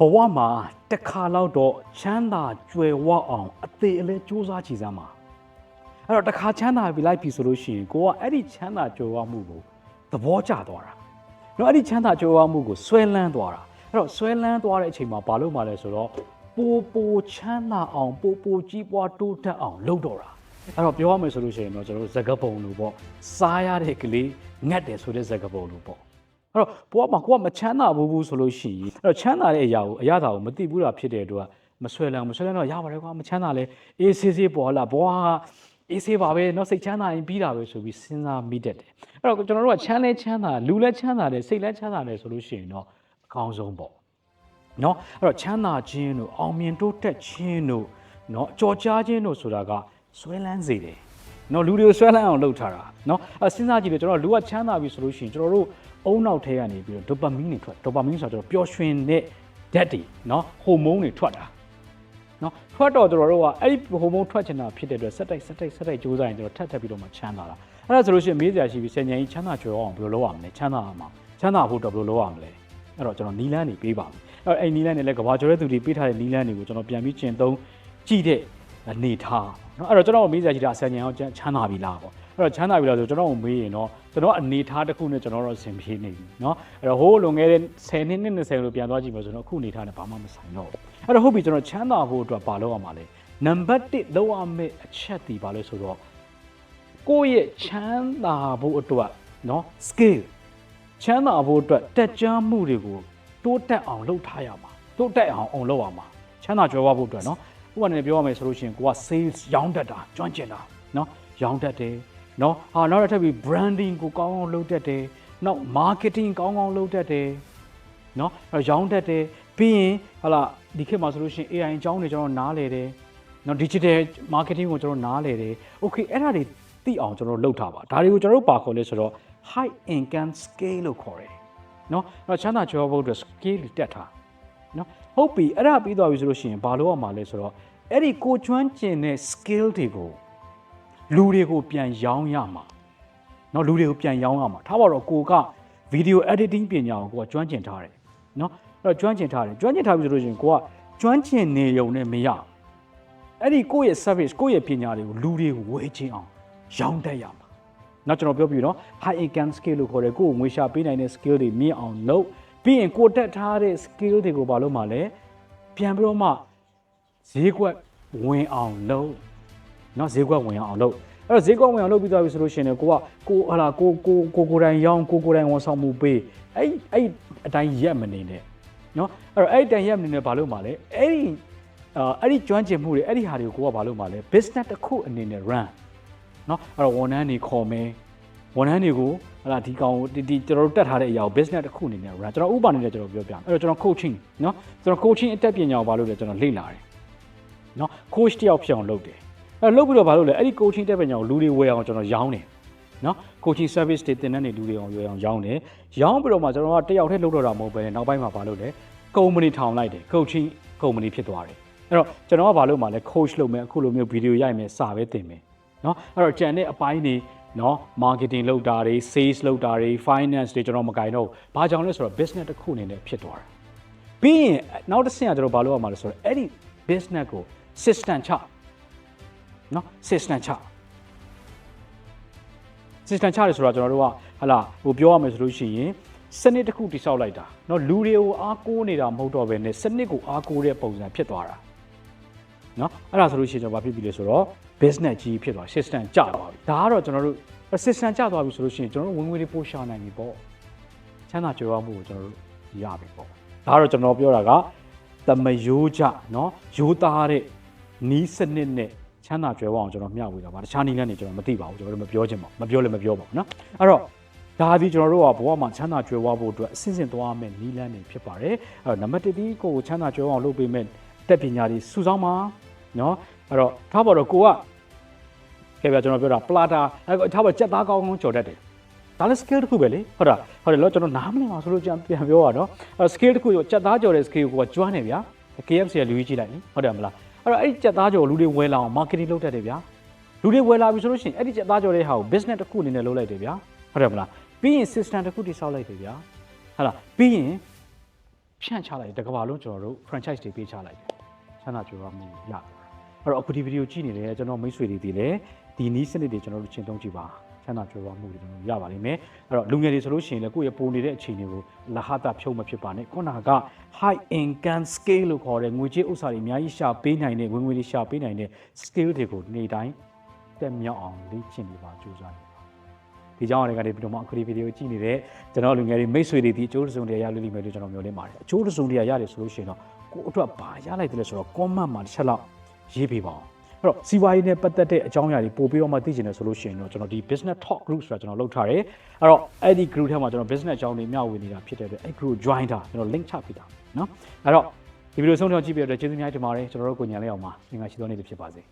ဘဝမှာတစ်ခါလောက်တော့ချမ်းသာကြွယ်ဝအောင်အသေးအလဲစူးစမ်းချင်စမ်းပါအဲ့တော့တစ်ခါချမ်းသာပြီလိုက်ပြီဆိုလို့ရှိရင်ကိုကအဲ့ဒီချမ်းသာကြွယ်ဝမှုကိုသဘောကျသွားတာနော်အဲ့ဒီချမ်းသာကြွယ်ဝမှုကိုဆွဲလန်းသွားတာအဲ့တော့ဆွဲလန်းသွားတဲ့အချိန်မှာဘာလို့မှလဲဆိုတော့ပိုပိုချမ်းသာအောင်ပိုပိုကြီးပွားတိုးတက်အောင်လုပ်တော့တာအဲ့တော့ပြောရမယ်ဆိုလို့ရှိရင်တော့ကျွန်တော်တို့ဇကပုံလို့ပေါ့စားရတဲ့ကလေးငတ်တယ်ဆိုတဲ့ဇကပုံလို့ပေါ့ အဲ့တော့ဘဝမှာကိုကမချမ်းသာဘူးဘူးဆိုလို့ရှိရင်အဲ့တော့ချမ်းသာတဲ့အရာကိုအရာသာကိုမသိဘူးတာဖြစ်တဲ့အတွက်မဆွဲလန်းမဆွဲလန်းတော့ရပါတယ်ကွာမချမ်းသာလဲအေးဆေးဆေးပေါ်လာဘဝကအေးဆေးပါပဲเนาะစိတ်ချမ်းသာရင်ပြီးတာပဲဆိုပြီးစဉ်းစားမိတတ်တယ်အဲ့တော့ကျွန်တော်တို့ကချမ်းလဲချမ်းသာလူလဲချမ်းသာတယ်စိတ်လဲချမ်းသာတယ်ဆိုလို့ရှိရင်တော့အကောင်းဆုံးပေါ့เนาะအဲ့တော့ချမ်းသာခြင်းတို့အောင်မြင်တိုးတက်ခြင်းတို့เนาะကြော်ကြားခြင်းတို့ဆိုတာကဆွဲလန်းစေတယ် နော်လူတွေကိုဆွဲလန်းအောင်လုပ်ထားတာနော်အဲစဉ်းစားကြည့်တယ်ကျွန်တော်တို့လူကချမ်းသာပြီဆိုလို့ရှိရင်ကျွန်တော်တို့အုံနောက်ထဲကနေပြီးတော့ဒိုပါမင်းတွေထွက်ဒိုပါမင်းဆိုတာကျွန်တော်ပျော်ရွှင်တဲ့ဓာတ်တွေနော်ဟိုမုန်းတွေထွက်တာနော်ထွက်တော့ကျွန်တော်တို့ကအဲ့ဒီဟိုမုန်းထွက်ချင်တာဖြစ်တဲ့အတွက်စက်တိုက်စက်တိုက်စက်တိုက်ကြိုးစားရင်ကျွန်တော်ထပ်ထပ်ပြီးတော့မှချမ်းသာတာအဲ့ဒါဆိုလို့ရှိရင်မေးစရာရှိပြီဆယ်ညံကြီးချမ်းသာကြွယ်အောင်ဘယ်လိုလုပ်ရမလဲချမ်းသာမှာချမ်းသာဖို့တော့ဘယ်လိုလုပ်ရမလဲအဲ့တော့ကျွန်တော်နီလန်းနေပေးပါမယ်အဲ့တော့အဲ့နီလန်းနေလဲကဘာကျော်တဲ့သူတွေပေးထားတဲ့နီလန်းတွေကိုကျွန်တော်ပြန်ပြီးကျင့်သုံးကြည့်တဲ့ အနေထားเนาะအဲ့တော့ကျွန်တော်မေးစရာရှိတာဆယ်ညံအောင်ချမ်းသာပြီလားပေါ့အဲ့တော့ချမ်းသာပြီလားဆိုကျွန်တော်မေးရင်တော့ကျွန်တော်အနေထားတစ်ခုနဲ့ကျွန်တော်တော့အဆင်ပြေနေပြီเนาะအဲ့တော့ဟိုးလွန်ခဲ့တဲ့10နှစ်နှစ်20လို့ပြန်သွားကြည့်မယ်ဆိုတော့အခုအနေထားနဲ့ဘာမှမဆိုင်တော့ဘူးအဲ့တော့ဟုတ်ပြီကျွန်တော်ချမ်းသာဖို့အတွက်ဘာလုပ်ရမှာလဲနံပါတ်1လုပ်ရမယ့်အချက်ဒီဘာလဲဆိုတော့ကိုယ့်ရဲ့ချမ်းသာဖို့အတွက်เนาะ skill ချမ်းသာဖို့အတွက်တက်ကြွမှုတွေကိုတိုးတက်အောင်လုပ်ထားရမှာတိုးတက်အောင်အောင်လုပ်ရမှာချမ်းသာကြွယ်ဝဖို့အတွက်เนาะ ဥပမာနဲ့ပြောရမယ်ဆိုလို့ရှိရင်ကိုက sales ရောင်းတတ်တာကျွမ်းကျင်တာเนาะရောင်းတတ်တယ်เนาะဟာနောက်တစ်ထပ်ပြီး branding ကိုကောင်းအောင်လုပ်တတ်တယ်နောက် marketing ကောင်းကောင်းလုပ်တတ်တယ်เนาะအဲရောင်းတတ်တယ်ပြီးရင်ဟာလာဒီခေတ်မှာဆိုလို့ရှိရင် AI အကြောင်းတွေကျွန်တော်နားလေတယ်เนาะ digital marketing ကိုကျွန်တော်နားလေတယ် okay အဲ့ဒါတွေသိအောင်ကျွန်တော်လုပ်ထားပါဒါတွေကိုကျွန်တော်တို့ပါခေါ်လဲဆိုတော့ high income scale လို့ခေါ်တယ်เนาะအဲ့တော့ချမ်းသာကြွယ်ဝဖို့အတွက် scale တွေတက်ထား နော်ဟုတ်ပြီအဲ့ဒါပြီးသွားပြီဆိုလို့ရှိရင်ဘာလို့ရမှာလဲဆိုတော့အဲ့ဒီကိုကျွမ်းကျင်တဲ့ skill တွေကိုလူတွေကိုပြန်ရောင်းရမှာနော်လူတွေကိုပြန်ရောင်းရမှာထားပါတော့ကိုက video editing ပညာကိုကိုကကျွမ်းကျင်ထားတယ်နော်အဲ့တော့ကျွမ်းကျင်ထားတယ်ကျွမ်းကျင်ထားပြီဆိုလို့ရှိရင်ကိုကကျွမ်းကျင်နေရုံနဲ့မရအဲ့ဒီကိုယ့်ရဲ့ service ကိုယ့်ရဲ့ပညာတွေကိုလူတွေကိုဝေချင်းအောင်ရောင်းတတ်ရမှာနောက်ကျွန်တော်ပြောပြနော် high income skill လို့ခေါ်တယ်ကိုယ်ကိုငွေရှာပေးနိုင်တဲ့ skill တွေမြင့်အောင်လုပ် ပြီးရင်ကိုတက်ထားတဲ့ skill တွေကိုဘာလို့မှလဲပြန်ပြီးတော့မှဈေးကွက်ဝင်အောင်လုပ်နော်ဈေးကွက်ဝင်အောင်လုပ်အဲ့တော့ဈေးကွက်ဝင်အောင်လုပ်ပြီးသွားပြီဆိုလို့ရှိရင်လည်းကိုကကိုဟလာကိုကိုကိုကိုယ်တိုင်ရောင်းကိုကိုယ်တိုင်ဝန်ဆောင်မှုပေးအဲ့အဲ့အတိုင်းရက်မနေနဲ့နော်အဲ့တော့အဲ့ဒီတိုင်ရက်မနေနဲ့ဘာလို့မှလဲအဲ့ဒီအာအဲ့ဒီကျွမ်းကျင်မှုတွေအဲ့ဒီဟာတွေကိုကိုကဘာလို့မှလဲ business တစ်ခုအနေနဲ့ run เนาะအဲ့တော့ဝန်ထမ်းတွေခေါ်မယ် ဝန်ထမ်းတွေကိုဟလာဒီကောင်ဒီဒီကျွန်တော်တို့တက်ထားတဲ့အရာကို business တစ်ခုအနေနဲ့ run ကျွန်တော်ဥပမာနဲ့ကျွန်တော်ပြောပြမယ်အဲ့တော့ကျွန်တော် coaching เนาะကျွန်တော် coaching အတက်ပညာကိုဘာလို့လဲကျွန်တော်လေ့လာတယ်เนาะ coach တယောက်ဖြစ်အောင်လုပ်တယ်အဲ့လုပ်ပြီးတော့ဘာလို့လဲအဲ့ဒီ coaching တက်ပညာကိုလူတွေဝယ်အောင်ကျွန်တော်ရောင်းတယ်เนาะ coaching service တွေတင်တဲ့နေလူတွေအောင်ရွေးအောင်ရောင်းတယ်ရောင်းပြီးတော့မှကျွန်တော်ကတယောက်တည်းလုပ်တော့တာမဟုတ်ပဲနောက်ပိုင်းမှာဘာလို့လဲ company ထောင်လိုက်တယ် coaching company ဖြစ်သွားတယ်အဲ့တော့ကျွန်တော်ကဘာလို့မှလဲ coach လုပ်မယ်အခုလိုမျိုး video ရိုက်မယ်စာပဲတင်မယ် เนาะအဲ့တော့ကြံတဲ့အပိုင်းတွေ เนาะ marketing လုပ်တာတွေ sales လုပ်တာတွေ finance တွေကျွန်တော်မကင်တော့ဘူးဘာကြောင့်လဲဆိုတော့ business တစ်ခုအနေနဲ့ဖြစ်သွားတာပြီးရင်နောက်တစ်ဆင့်ကကျွန်တော်ဘာလုပ်ရမှာလဲဆိုတော့အဲ့ဒီ business ကို system ချเนาะ system ချ system ချတယ်ဆိုတော့ကျွန်တော်တို့ကဟလာဟိုပြောရမယ်ဆိုလို့ရှိရင်စနစ်တစ်ခုတိစောက်လိုက်တာเนาะလူတွေကိုအားကိုးနေတာမဟုတ်တော့ဘဲနဲ့စနစ်ကိုအားကိုးတဲ့ပုံစံဖြစ်သွားတာ နော်အဲ့ဒါဆိုလို့ရှိရင်တော့ဘာဖြစ်ပြီလဲဆိုတော့ business ကြီးဖြစ်သွား system ကျသွားပြီဒါကတော့ကျွန်တော်တို့ system ကျသွားပြီဆိုလို့ရှိရင်ကျွန်တော်တို့ဝင်ငွေတွေပိုရှာနိုင်ပြီပေါ့ချမ်းသာကြွယ်ဝမှုကိုကျွန်တော်တို့ရပြီပေါ့ဒါကတော့ကျွန်တော်ပြောတာကသမယိုးကြနော်ရိုးသားတဲ့နီးစနစ်နဲ့ချမ်းသာကြွယ်ဝအောင်ကျွန်တော်မျှဝေတာပါတခြားနီးလမ်းတွေကျွန်တော်မသိပါဘူးကျွန်တော်တို့မပြောချင်ပါဘူးမပြောလည်းမပြောပါဘူးနော်အဲ့တော့ဒါဒီကျွန်တော်တို့ကဘဝမှာချမ်းသာကြွယ်ဝဖို့အတွက်အစဉ်စဉ်သွားမယ့်နီးလမ်းတွေဖြစ်ပါတယ်အဲ့တော့နံပါတ်1ဒီကိုချမ်းသာကြွယ်ဝအောင်လုပ်ပေးမယ့်တက်ပညာတွေစုဆောင်းပါ နော်အဲ့တော့ထားပါတော့ကိုကကဲပြကျွန်တော်ပြောတာပလာတာအဲ့ထားပါကြက်သားကောင်းကောင်းကြော်တတ်တယ်ဒါလည်း skill တစ်ခုပဲလေဟုတ်တာဟုတ်တယ်လို့ကျွန်တော်နားမလည်ပါဆိုလို့ပြန်ပြန်ပြောရတော့အဲ့ skill တစ်ခုကိုကြက်သားကြော်တဲ့ skill ကိုကကျွမ်းနေဗျာ KFC ကလူကြီးကြည့်လိုက်နိဟုတ်တယ်မလားအဲ့တော့အဲ့ဒီကြက်သားကြော်လူတွေဝယ်လာအောင် marketing လုပ်တတ်တယ်ဗျာလူတွေဝယ်လာပြီဆိုလို့ရှိရင်အဲ့ဒီကြက်သားကြော်တဲ့ဟာကို business တစ်ခုအနေနဲ့လုပ်လိုက်တယ်ဗျာဟုတ်တယ်မလားပြီးရင် system တစ်ခုတိစောက်လိုက်တယ်ဗျာဟုတ်လားပြီးရင်ဖြန့်ချလိုက်တယ်တစ်ကမ္ဘာလုံးကျွန်တော်တို့ franchise တွေပေးချလိုက်တယ်ချမ်းသာကြွယ်ဝမှုရ အဲ့တော့အခုဒီဗီဒီယိုကြည့်နေတဲ့ကျွန်တော်မိတ်ဆွေတွေဒီလည်းဒီနီးစနစ်တွေကျွန်တော်တို့ရှင်းသုံးကြည့်ပါချမ်းသာကြွယ်ဝမှုတွေကျွန်တော်တို့ရပါလိမ့်မယ်အဲ့တော့လူငယ်တွေဆိုလို့ရှိရင်လည်းကိုယ့်ရဲ့ပုံနေတဲ့အခြေအနေကိုလဟတာဖြုံးမဖြစ်ပါနဲ့ခုနက high income scale လို့ခေါ်တဲ့ငွေကြေးဥစ္စာတွေအများကြီးရှာပေးနိုင်တဲ့ဝင်ငွေတွေရှာပေးနိုင်တဲ့ scale တွေကိုနေ့တိုင်းတက်မြောက်အောင်လေ့ကျင့်နေပါကြိုးစားနေပါဒီကြောင့်အရာတွေကနေပြီးတော့မှအခုဒီဗီဒီယိုကြည့်နေတဲ့ကျွန်တော်လူငယ်တွေမိတ်ဆွေတွေဒီအကျိုးတစုံတရာရလိမ့်မယ်လို့ကျွန်တော်မျှော်လင့်ပါတယ်အကျိုးတစုံတရာရတယ်ဆိုလို့ရှိရင်တော့ကိုယ့်အတွက်ဘာရလိုက်တယ်လဲဆိုတော့ comment မှာတစ်ချက်လောက် ရေးပေးပါအောင်အဲ့တော့စီဝါရေးနဲ့ပတ်သက်တဲ့အကြောင်းအရာတွေပို့ပြီးတော့မှသိချင်တယ်ဆိုလို့ရှိရင်တော့ကျွန်တော်ဒီ business talk group ဆိုတာကျွန်တော်လုပ်ထားတယ်အဲ့တော့အဲ့ဒီ group ထဲမှာကျွန်တော် business အကြောင်းတွေမျှဝေနေတာဖြစ်တဲ့အတွက်အဲ့ group join တာကျွန်တော် link ချပေးတာနော်အဲ့တော့ဒီဗီဒီယိုဆုံးတော့ကြည့်ပြတဲ့အတွက်ကျေးဇူးများတင်ပါတယ်ကျွန်တော်တို့ကိုညံလေးအောင်ပါငင်္ဂလာရှိသောနေ့တစ်ဖြစ်ပါစေ